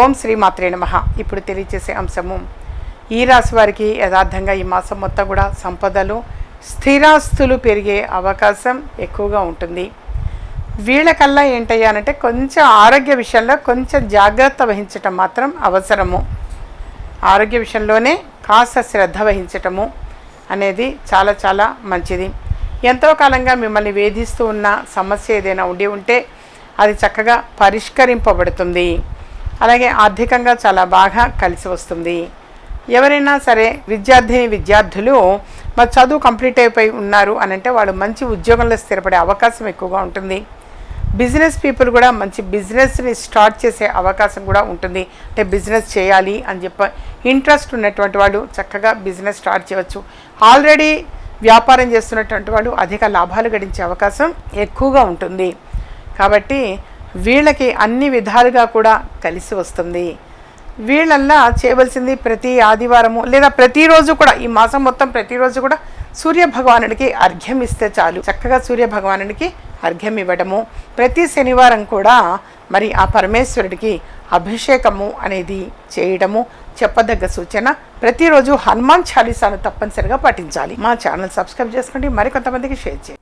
ఓం శ్రీ మాత్రే నమ. ఇప్పుడు తెలియచేసే అంశము ఈ రాశి వారికి యథార్థంగా ఈ మాసం మొత్తం కూడా సంపదలు స్థిరాస్తులు పెరిగే అవకాశం ఎక్కువగా ఉంటుంది. వీళ్ళకల్లా ఏంటయ్యానంటే కొంచెం ఆరోగ్య విషయంలో కొంచెం జాగ్రత్త వహించటం మాత్రం అవసరము. ఆరోగ్య విషయంలోనే కాస్త శ్రద్ధ వహించటము అనేది చాలా చాలా మంచిది. ఎంతో కాలంగా మిమ్మల్ని వేధిస్తూ ఉన్న సమస్య ఏదైనా ఉండి ఉంటే అది చక్కగా పరిష్కరింపబడుతుంది. అలాగే ఆర్థికంగా చాలా బాగా కలిసి వస్తుంది. ఎవరైనా సరే విద్యార్థిని విద్యార్థులు మరి చదువు కంప్లీట్ అయిపోయి ఉన్నారు అని అంటే వాళ్ళు మంచి ఉద్యోగంలో స్థిరపడే అవకాశం ఎక్కువగా ఉంటుంది. బిజినెస్ పీపుల్ కూడా మంచి బిజినెస్ని స్టార్ట్ చేసే అవకాశం కూడా ఉంటుంది. అంటే బిజినెస్ చేయాలి అని చెప్ప ఇంట్రెస్ట్ ఉన్నటువంటి వాళ్ళు చక్కగా బిజినెస్ స్టార్ట్ చేయవచ్చు. ఆల్రెడీ వ్యాపారం చేస్తున్నటువంటి వాళ్ళు అధిక లాభాలు గడించే అవకాశం ఎక్కువగా ఉంటుంది. కాబట్టి వీళ్ళకి అన్ని విధాలుగా కూడా కలిసి వస్తుంది. వీళ్ళల్లా చేయవలసింది ప్రతి ఆదివారము లేదా ప్రతిరోజు కూడా ఈ మాసం మొత్తం ప్రతిరోజు కూడా సూర్య భగవానుడికి అర్ఘ్యం ఇస్తే చాలు. చక్కగా సూర్య భగవానుడికి అర్ఘ్యం ఇవ్వడము. ప్రతి శనివారం కూడా మరి ఆ పరమేశ్వరుడికి అభిషేకము అనేది చేయడము. చెప్పదగ్గ సూచన ప్రతిరోజు హనుమాన్ చాలీసాను తప్పనిసరిగా పఠించాలి. మా ఛానల్ సబ్స్క్రైబ్ చేసుకోండి. మరికొంతమందికి షేర్ చేయండి.